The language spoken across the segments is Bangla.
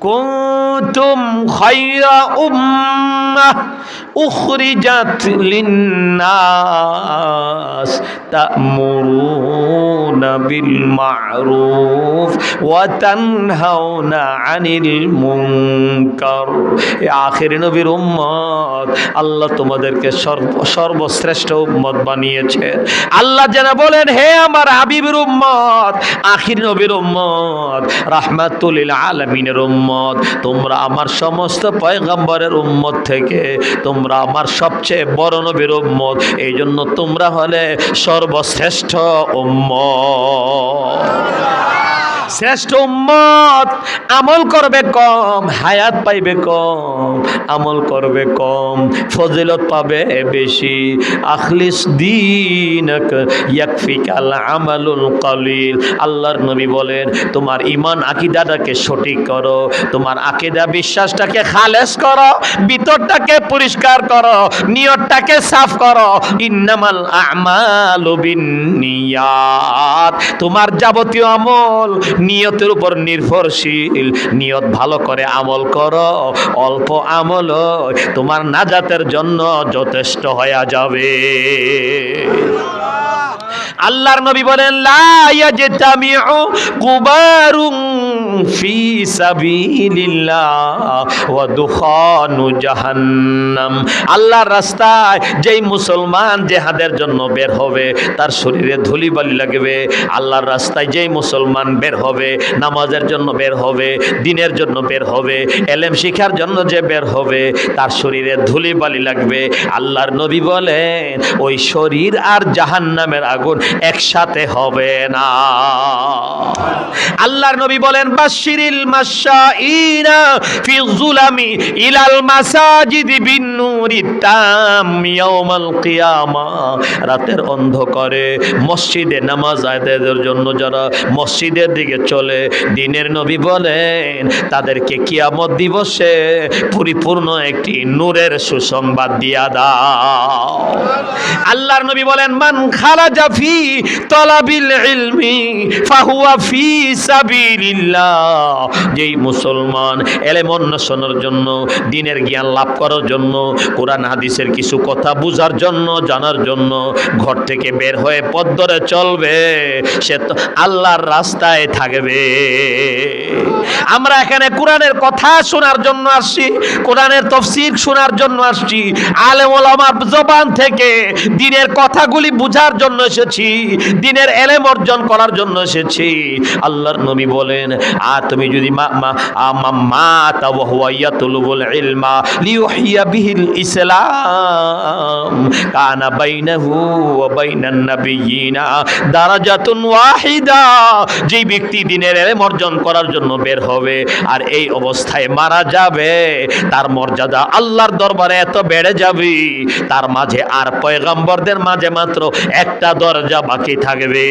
কুনতুম খায়রা উম্মাহ উখরিজাত লিন-নাস তা'মুরুনা বিল মা'রুফ ওয়া তানহাউনা আনিল মুনকার। আখেরি নবীর উম্মত, আল্লাহ তোমাদেরকে সর্ব, সর্বশ্রেষ্ঠ উম্মত বানিয়েছে। আল্লাহ যেন বলেন, হে আমার হাবিবের উম্মত, আখির নবীর উম্মত রাহমাতুলিল আলামিনের উম্মত। তোমরা আমার সমস্ত পয়গম্বরের উম্মত থেকে, তোমরা আমার সবচেয়ে বড় নবীর উম্মত এই জন্য তোমরা হলে সর্বশ্রেষ্ঠ উম্মত। শ্রেষ্ঠ উম্মত, আমল করবে কম, হায়াত পাইবে কম, আমল করবে কম, ফজিলত পাবে বেশি। আখলিস দিনক, ইয়াকফিকাল আমালুল কলিল। আল্লাহর নবী বলেন, তোমার ইমান আকিদাটাকে সঠিক করো, তোমার আকিদা বিশ্বাসটাকে খালেস করো, ভিতরটাকে পরিষ্কার করো, নিয়তটাকে সাফ করো। ইন্নামাল আমালু বিন্নিয়াত তোমার যাবতীয় আমল নিয়তের উপর নির্ভরশীল। নিয়ত ভালো করে আমল করো, অল্প আমল তোমার নাজাতের জন্য যথেষ্ট হয়ে যাবে। আল্লাহর নবী বলেন, লা কুবারুন ফি সাবিলিল্লাহ ওয়া দুখানু জাহান্নাম। আল্লাহর রাস্তায় যেই মুসলমান জেহাদের জন্য বের হবে, তার শরীরে ধুলিবালি লাগবে। আল্লাহর রাস্তায় যেই মুসলমান বের হবে, নামাজের জন্য বের হবে, দিনের জন্য বের হবে, এলেম শিখার জন্য যে বের হবে, তার শরীরে ধুলি বালি লাগবে। আল্লাহর নবী বলেন, ওই শরীর আর জাহান্নামের আগুন একসাথে হবে না। আল্লাহর নবী বলেন বাশিরিল মাশাইনা ফি যুলামি ইলাল মাসাজিদ বিন নূরি তাম ইয়াউমাল কিয়ামা। রাতের অন্ধকারে মসজিদে নামাজ আদায়ের জন্য যারা মসজিদের দিকে চলে। দিনের নবী বলেন, তাদেরকে কিয়ামত দিবসে পরিপূর্ণ একটি নূরের সুসংবাদ দিয়া দাও। আল্লাহর নবী বলেন, মান খারাজা ফি তলাবিল ইলমি ফাহুয়া ফি সাবিলিল্লাহ। যেই মুসলমান এলেম অন্বেষণের জন্য, দিনের জ্ঞান লাভ করার জন্য, কোরআন, হাদিসের কিছু কথা বুঝার জন্য, জানার জন্য ঘর থেকে বের হয়ে পথ ধরে চলবে, সে তো আল্লাহর রাস্তায় থাকবে। আমরা এখানে কোরআনের কথা শোনার জন্য আসছি, কোরআনের তফসির শোনার জন্য আসছি ওলামার জবান থেকে দিনের কথাগুলি বুঝার জন্য এসেছি, দিনের এলেম অর্জন করার জন্য এসেছি। আল্লাহর নবী বলেন আর তুমি যদি মা ইসলাম। ওয়াহিদা। ব্যক্তি দিনের এলেম অর্জন করার জন্য বের হবে। আর এই অবস্থায় মারা যাবে। তার মর্যাদা আল্লাহর দরবারে এত বেড়ে যাবে। তার মাঝে আর পয়গম্বরদের মাঝে মাত্র একটা দরজা বাকি থাকবে।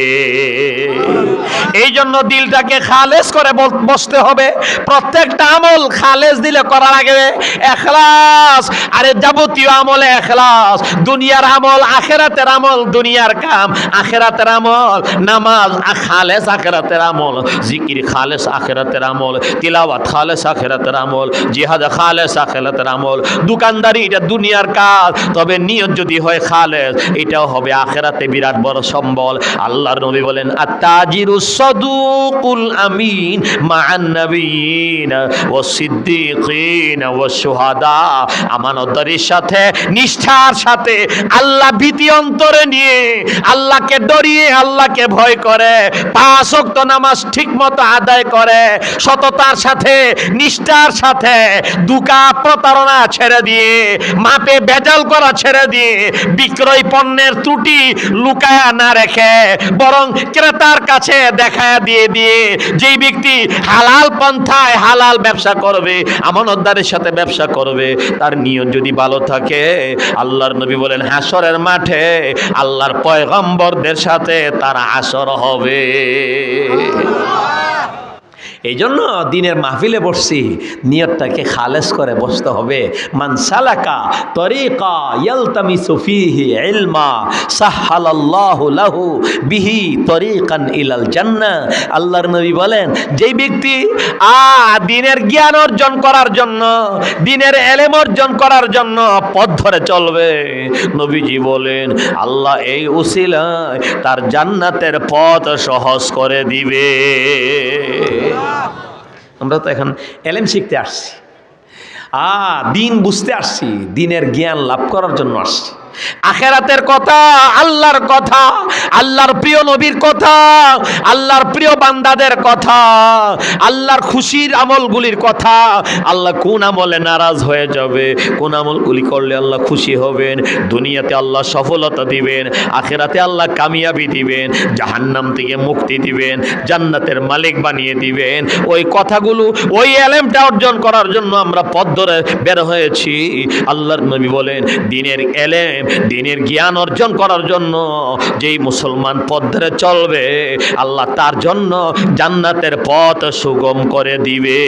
এই জন্য দিলটাকে খালেজ করে বসতে হবে। প্রত্যেকটা আমল খালেজ দিলে করা লাগবে এখলাস। আরে যাবতীয় আমলে এখলাস। দুনিয়ার আমল, আখেরাতের আমল, দুনিয়ার কাম, আখেরাতের আমল, নামাজ খালেস আখেরাতের আমল। জিকির খালেস আখেরাতের আমল, তিলাওয়াত খালেস আখেরাতের আমল, জিহাদ খালেস আখেরাতের আমল। দোকানদারি এটা দুনিয়ার কাজ, তবে নিয়ত যদি হয় খালেস, এটাও হবে আখেরাতে বিরাট বড় সম্বল। আল্লাহর নবী বলেন, আত্তাজিরু সাদুকুল আমিন মান নবীন ও সিদ্দিকিন ও সুহাদা আমানতদারির সাথে, নিষ্ঠার সাথে, আল্লাহ ভীতি অন্তরে নিয়ে, আল্লাহকে ডরিয়ে আল্লাহকে ভয় করে, পাঁচ নামাজ ঠিক মতো আদায় করে, সততার সাথে, নিষ্ঠার সাথে দুকা প্রতারণা ছেড়ে দিয়ে, মাপে বেজাল করা ছেড়ে দিয়ে বিক্রয় পণ্যের ত্রুটি লুকায়া না রেখে, বরং ক্রেতার কাছে দেখায়া দিয়ে দিয়ে যেই ব্যক্তি হালাল পন্থায় হালাল ব্যবসা করবে, আমানতদারের সাথে ব্যবসা করবে, তার নিয়ত যদি ভালো থাকে, আল্লাহর নবী বলেন, হাসরের মাঠে আল্লাহর পয়গম্বরদের সাথে তার আসর হবে। আল্লাহ এই জন্য দিনের মাহফিলে বসছি। নিয়তটাকে খালেস করে বসতে হবে। মান সালাকা তরিকা ইয়ালতামিসু ফিহি ইলমা সাহালাল্লাহু লাহু বিহি তরিকান ইলাল জান্নাহ আল্লাহর নবী বলেন, যেই ব্যক্তি আ, দিনের জ্ঞান অর্জন করার জন্য, দিনের এলেম অর্জন করার জন্য পথ ধরে চলবে। নবীজি বলেন, আল্লাহ এই উসিলায় তার জান্নাতের পথ সহজ করে দিবে। আমরা তো এখন এলেম শিখতে আসছি। আ দিন বুঝতে আসছি, দিনের জ্ঞান লাভ করার জন্য আসছি। আখেরাতের কথা, আল্লাহর কথা, আল্লাহর প্রিয় নবীর কথা, আল্লাহর প্রিয় বান্দাদের কথা, আল্লাহর খুশির আমলগুলির কথা। আল্লাহ কোন আমলে নারাজ হয়ে যাবে? কোন আমলগুলি করলে আল্লাহ খুশি হবেন? দুনিয়াতে আল্লাহ সফলতা দিবেন, আখেরাতে আল্লাহ কামিয়াবি দিবেন, জাহান্নাম থেকে মুক্তি দিবেন, জান্নাতের মালিক বানিয়ে দিবেন। ওই কথাগুলো, ওই এলেমটা অর্জন করার জন্য আমরা পথ ধরে বের হয়েছি। আল্লাহর নবী বলেন, দিনের এলেম দিনের জ্ঞান অর্জন করার জন্য যেই মুসলমান পথ ধরে চলবে, আল্লাহ তার জন্য জান্নাতের পথ সুগম করে দিবে।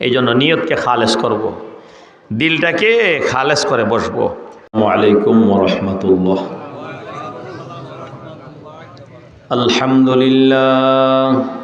এই জন্য নিয়তকে খালেস করব। দিলটাকে খালেস করে বসবো। আলাইকুম রহমতুল্লাহ। আলহামদুলিল্লাহ।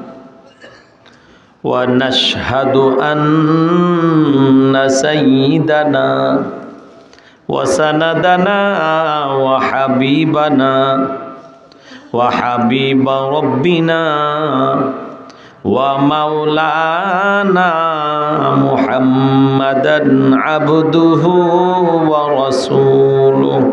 ونشهد أن سيدنا وسندنا وحبيبنا وحبيب ربنا ومولانا محمدا عبده ورسوله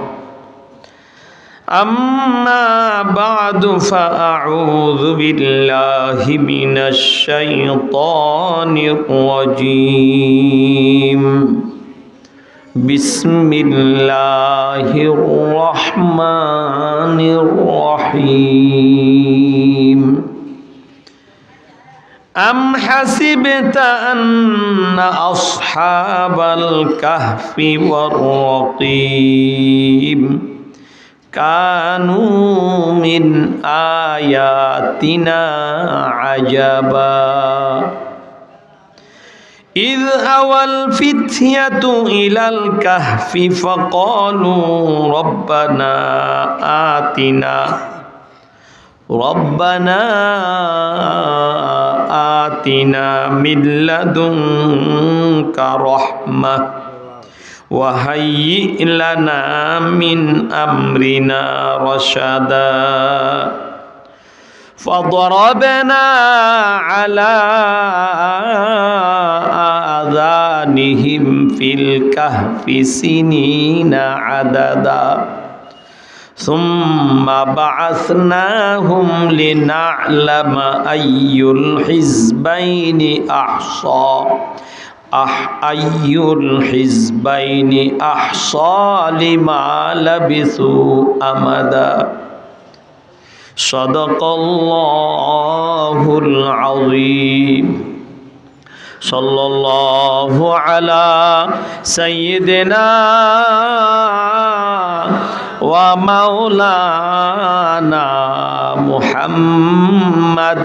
أما بعد فأعوذ بالله من الشيطان الرجيم بسم الله الرحمن الرحيم أم حسبت أن أصحاب الكهف والرقيم كانوا من آياتنا عجبا. إذ أوى الفتية إلى الكهف فقالوا ربنا آتنا ربنا آتنا من لدنك رحمة. وهيئ لنا من امرنا رشدا فضربنا على اذانهم في الكهف سنين عددا ثم بعثناهم لنعلم اي الحزبين احصى أح أي الحزبين أحصى لما لبثوا أمدا صدق الله العظيم সাল্লাল্লাহু আলা সাইয়্যিদিনা ওয়া মাওলানা মুহাম্মদ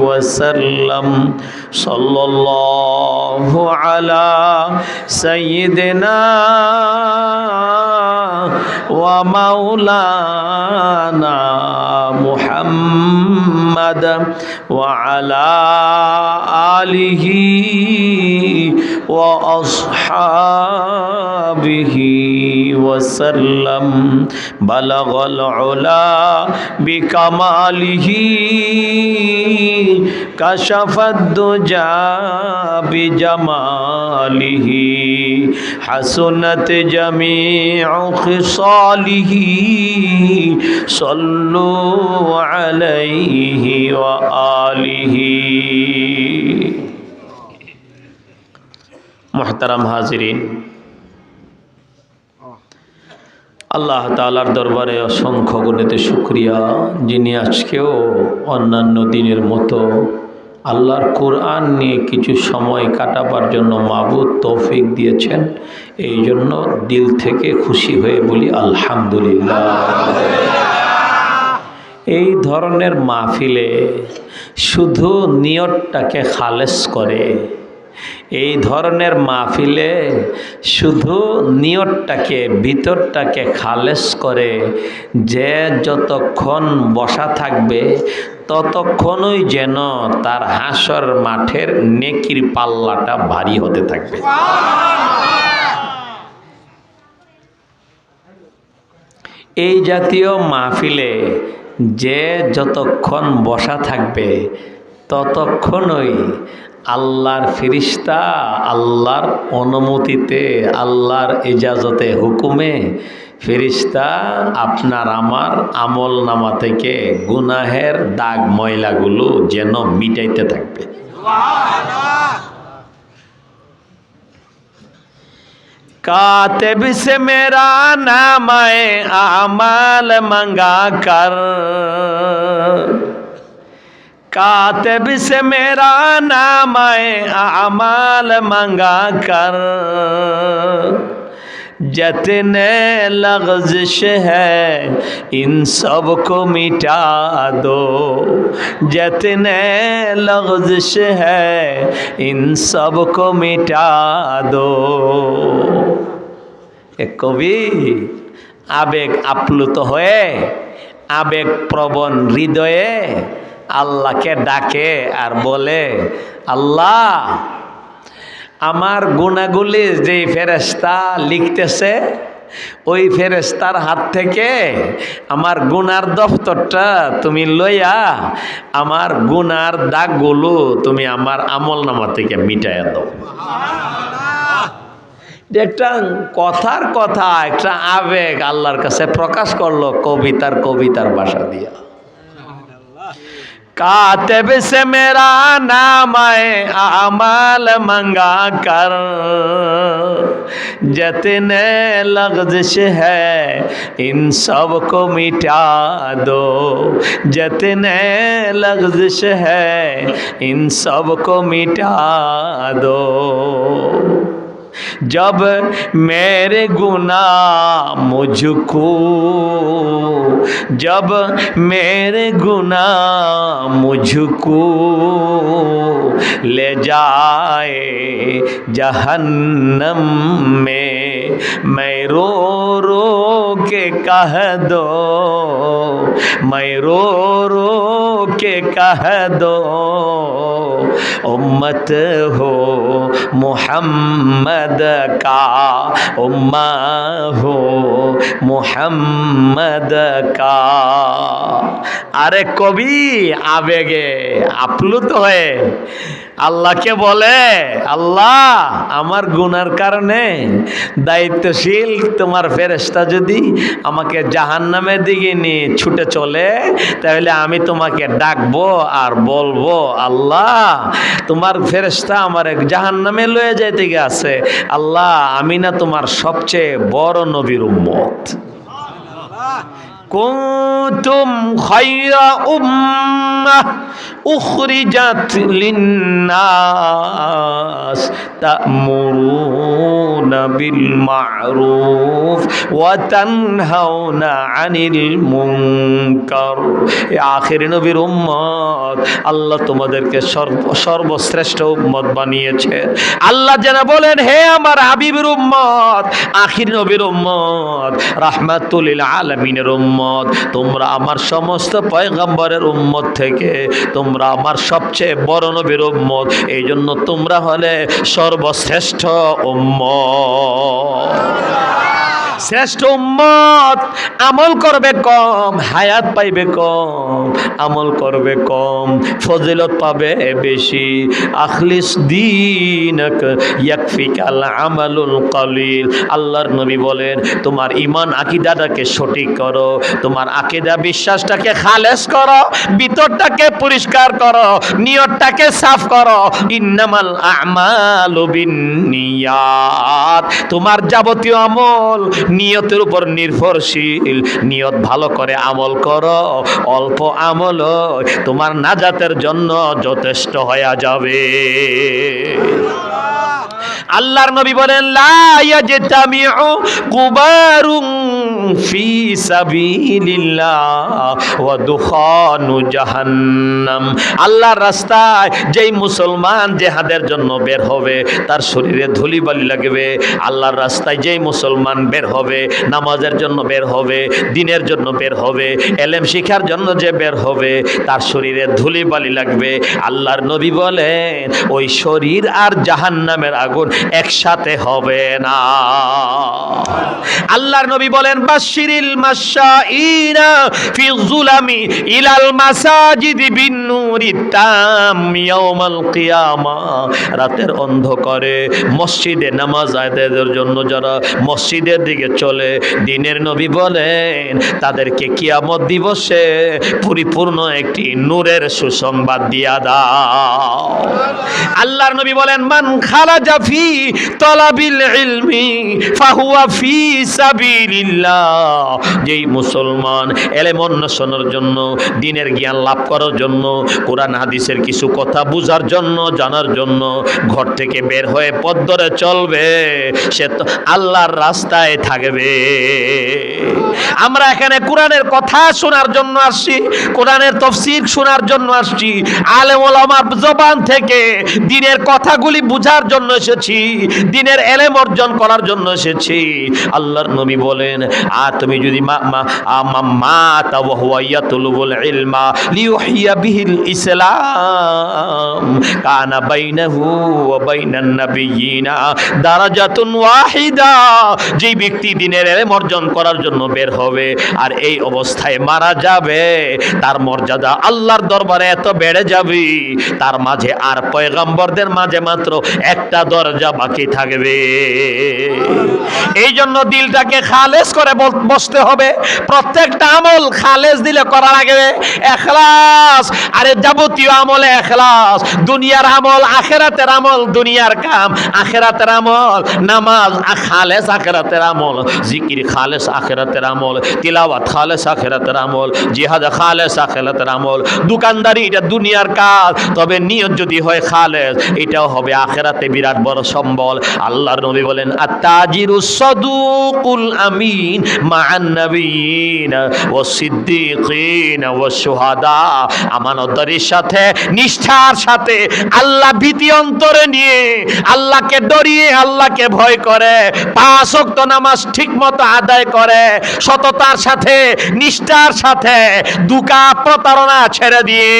وسلم صلى الله على سيدنا ومولانا محمد وعلى آله وأصحابه وسلم بلغ العلا بكماله كشف الدجى بجماله حسنت جميع خصاله. صلوا عليه وآله. محترم حاضرين আল্লাহ তালার দরবারে অসংখ্য গণিত শুক্রিয়া। যিনি আজকেও অন্যান্য দিনের মতো আল্লাহর কোরআন নিয়ে কিছু সময় কাটাবার জন্য মাবুদ তৌফিক দিয়েছেন, এই জন্য দিল থেকে খুশি হয়ে বলি আলহামদুলিল্লাহ। এই ধরনের মাহফিলে শুধু নিয়তটাকে খালেস করে এই ধরনের মাহফিলে শুধু নিয়তটাকে, ভিতরটাকে খালেস করে যে যতক্ষণ বসা থাকবে, ততক্ষণই যেন তার হাসর মাঠের নেকির পাল্লাটা ভারী হতে থাকবে। এই জাতীয় মাহফিলে যে যতক্ষণ বসা থাকবে, ততক্ষণই আল্লাহর ফিরিস্তা আল্লাহর অনুমতিতে আল্লাহর ইজাজতে হুকুমে ফিরিস্তা আপনার আমার আমল নামা থেকে গুনাহের দাগ ময়লাগুলো যেন মিটাইতে থাকবে कातिब से मेरा नाम आमाल मंगा कर कातिब से मेरा नाम आमाल मंगा कर जितने लफ्ज़ है इन सब को मिटा दो जितने लफ्ज़ है इन सब को मिटा दो এক কবি আবেগ আপ্লুত হয়ে আবেগ প্রবণ হৃদয়ে আল্লাহকে ডাকে আর বলে আল্লাহ আমার গুণাগুলি যে ফেরেস্তা লিখতেছে ওই ফেরেস্তার হাত থেকে আমার গুনার দফতরটা তুমি লইয়া আমার গুনার দাগগুলো তুমি আমার আমল নামা থেকে মিটাইয়া দাও। একটা কথার কথা একটা আবেগ আল্লাহর কাছে প্রকাশ করল কবিতার কবিতার বাসা দিয়া। कातिब से मेरा नाम है अमाल मंगा कर। जितने लफ्ज़ है, इन सबको मिटा दो। जितने लफ्ज़ है, इन सबको मिटा दो। जब मेरे गुना मुझको जब मेरे गुना मुझको ले जाए जहन्नम में। मैं रो रो के कह दो मैं रो रो के कह दो उम्मत हो मोहम्मद का उम्मा हो মোহাম্মদ কা আরে কবি আবেগে আপ্লুত হয়ে আল্লাহকে বলে আল্লাহ আমার গুনার কারণে দায়িত্বশীল তোমার ফেরেস্তা যদি আমাকে জাহান্নামের দিকে নিয়ে ছুটে চলে, তাহলে আমি তোমাকে ডাকবো আর বলব, আল্লাহ, তোমার ফেরেস্তা আমার এক জাহান্নামে লয়ে যাইতে গেছে। আল্লাহ, আমি না তোমার সবচেয়ে বড় নবীর উম্মত। কুন্তুম খায়রা উম্মাহ أخرجت للناس تأمرون بالمعروف وتنهون عن المنكر আখের নবীর উম্মত আল্লাহ তোমাদেরকে সর্ব সর্বশ্রেষ্ঠ উম্মত বানিয়েছে আল্লাহ যেন বলেন হে আমার হাবিবের উম্মত আখির নবীর উম্মত রাহমাতুলিল আলামিনের উম্মত তোমরা আমার সমস্ত পয়গম্বরের উম্মত থেকে তোমরা আমার সবচেয়ে বড় নবীর উম্মত। এই জন্য তোমরা হলে সর্বশ্রেষ্ঠ উম্মত। শ্রেষ্ঠ উম্মত, আমল করবে কম, হায়াত পাইবে কম, আমল করবে কম, ফজিলত পাবে বেশি। আখলিস দিনক ইয়াকফিকাল আমালুল কলিল। আল্লাহর নবী বলেন, তোমার ইমান আকিদাটাকে সঠিক করো, তোমার আকিদা বিশ্বাসটাকে খালেস করো, ভিতরটাকে পরিষ্কার করো, নিয়তটাকে সাফ করো। ইন্নামাল আমালু বিন্নিয়াত। তোমার যাবতীয় আমল নিয়তের উপর নির্ভরশীল। নিয়ত ভালো করে আমল করো, অল্প আমল তোমার নাজাতের জন্য যথেষ্ট হয়ে যাবে। আল্লাহর নবী বলেন, লা ইয়াজতামিউ কুবারুন ফি সাবিলিল্লাহ ওয়া দুখানু জাহান্নাম। আল্লাহর রাস্তায় যেই মুসলমান জেহাদের জন্য বের হবে, তার শরীরে ধুলিবালি লাগবে। আল্লাহর রাস্তায় যেই মুসলমান বের হবে, নামাজের জন্য বের হবে, দিনের জন্য বের হবে, এলেম শিখার জন্য যে বের হবে, তার শরীরে ধুলিবালি লাগবে। আল্লাহর নবী বলেন, ওই শরীর আর জাহান্নামের আগুন একসাথে হবে না। আল্লাহর নবী বলেন বাশিরিল মাশাইনা ফি যুলামি ইলাল মাসাজিদ বিন নূরি তাম ইয়াউমাল রাতের অন্ধকারে মসজিদে নামাজ আদায়ের জন্য যারা মসজিদের দিকে চলে, দিনের নবী বলেন, তাদেরকে কিয়ামত দিবসে পরিপূর্ণ একটি নূরের সুসংবাদ দিয়া দাও। আল্লাহর নবী বলেন, মান খালা জাফি তলাবিল ইলমি ফাহুয়া ফি সাবিলিল্লাহ। যেই মুসলমান এলেম অন্বেষণের জন্য, দিনের জ্ঞান লাভ করার জন্য কোরআন হাদিসের কিছু কথা বুঝার জন্য, জানার জন্য ঘর থেকে বের হয়ে পথ ধরে চলবে। সে তো আল্লাহর রাস্তায় থাকবে। আমরা এখানে কোরআনের কথা শোনার জন্য আসছি, কোরআনের তফসির শোনার জন্য আসছি আলেম ওলামার জবান থেকে দিনের কথাগুলি বুঝার জন্য এসেছি, দিনের এলেম অর্জন করার জন্য এসেছি। আল্লাহর নবী বলেন আর তুমি যদি মা মা আমা মা তাওয়াইয়া তুলবুল ইলমা লিউহিয়া বিহিল ইসলাম। কানা বাইনাহু ওয়া বাইনান নাবিয়িনা। দারাজাতুন ওয়াহিদা। যেই ব্যক্তি দিনের এলেম অর্জন করার জন্য বের হবে, আর এই অবস্থায় মারা যাবে। তার মর্যাদা আল্লাহর দরবারে এত বেড়ে যাবে, তার মাঝে আর পয়গাম্বরদের মাঝে মাত্র একটা দরজা বাকি থাকবে। এই জন্য দিলটাকে খালেস করে বসতে হবে। প্রত্যেকটা আমল খালেস দিলে করা লাগবে এখলাস। আরে যাবতীয় আমলে এখলাস, দুনিয়ার আমল, আখেরাতের আমল, দুনিয়ার কাম। আখেরাতের আমল নামাজ খালেস আখেরাতের আমল, জিকির খালেস আখেরাতের আমল, তিলাওয়াত খালেস আখেরাতের আমল, জিহাদ খালেস আখেরাতের আমল। দোকানদারি, এটা দুনিয়ার কাজ, তবে নিয়ত যদি হয় খালেস, এটাও হবে আখেরাতে বিরাট বড় সম্বল। আল্লাহর নবী বলেন, আত্তাজিরু সাদুকুল আমিন মা'আন নাবিয়িন ওয়াস সিদ্দিকিন ওয়াস শুহাদা। আমানতদারির সাথে, নিষ্ঠার সাথে আল্লাহ ভীতি অন্তরে নিয়ে, আল্লাহকে ডরিয়ে আল্লাহকে ভয় করে, পাঁচ ওয়াক্ত নামাজ ঠিকমতো আদায় করে, সততার সাথে, নিষ্ঠার সাথে দুকা প্রতারণা ছেড়ে দিয়ে,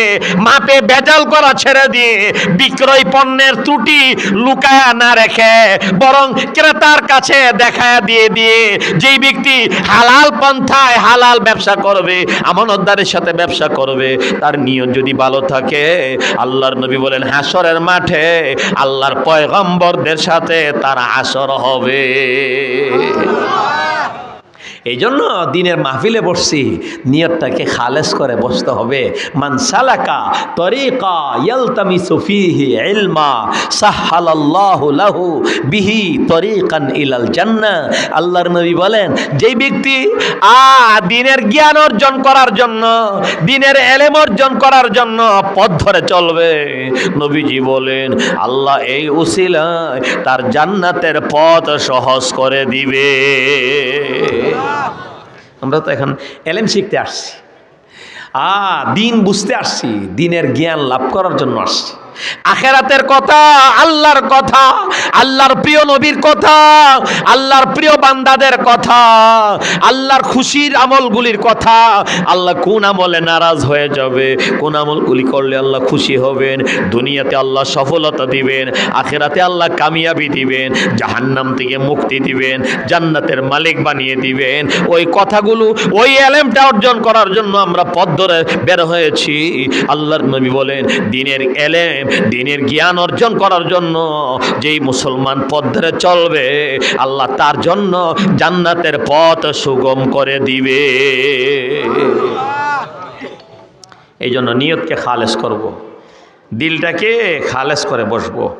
মাপে বেজাল করা ছেড়ে দিয়ে বিক্রয় পণ্যের ত্রুটি লুকায়া না রেখে, বরং ক্রেতার কাছে দেখা দিয়ে দিয়ে যেই ব্যক্তি হালাল পন্থায় হালাল ব্যবসা করবে, আমানতদারের সাথে ব্যবসা করবে, তার নিয়ত যদি ভালো থাকে আল্লাহর নবী বলেন হাসরের মাঠে আল্লাহর পয়গম্বরদের সাথে তার আসর হবে। এই জন্য দিনের মাহফিলে বসছি। নিয়তটাকে খালেস করে বসতে হবে। মান সালাকা তরিকা ইয়ালতামিসু ফিহি ইলমা সাহালাল্লাহু লাহু বিহি তরিকান ইলাল জান্নাহ। আল্লাহর নবী বলেন, যেই ব্যক্তি আ, দিনের জ্ঞান অর্জন করার জন্য, দিনের এলেম অর্জন করার জন্য পথ ধরে চলবে। নবীজি বলেন, আল্লাহ এই উসিলায় তার জান্নাতের পথ সহজ করে দিবে। আমরা তো এখন এলেম শিখতে আসছি। আ দিন বুঝতে আসছি, দিনের জ্ঞান লাভ করার জন্য আসছি। আখেরাতের কথা, আল্লাহর কথা, আল্লাহর প্রিয় নবীর কথা, আল্লাহর প্রিয় বান্দাদের কথা, আল্লাহর খুশির আমলগুলির কথা। আল্লাহ কোন আমলে নারাজ হয়ে যাবে? কোন আমলগুলি করলে আল্লাহ খুশি হবেন? দুনিয়াতে আল্লাহ সফলতা দিবেন, আখেরাতে আল্লাহ কামিয়াবি দিবেন, জাহান্নাম থেকে মুক্তি দিবেন, জান্নাতের মালিক বানিয়ে দিবেন। ওই কথাগুলো, ওই এলেমটা অর্জন করার জন্য আমরা পথ ধরে বের হয়েছি। আল্লাহর নবী বলেন, দিনের এলেম দিনের জ্ঞান অর্জন করার জন্য যেই মুসলমান পথ ধরে চলবে, আল্লাহ তার জন্য জান্নাতের পথ সুগম করে দিবে। এই জন্য নিয়তকে খালেস করব। দিলটাকে খালেস করে বসবো।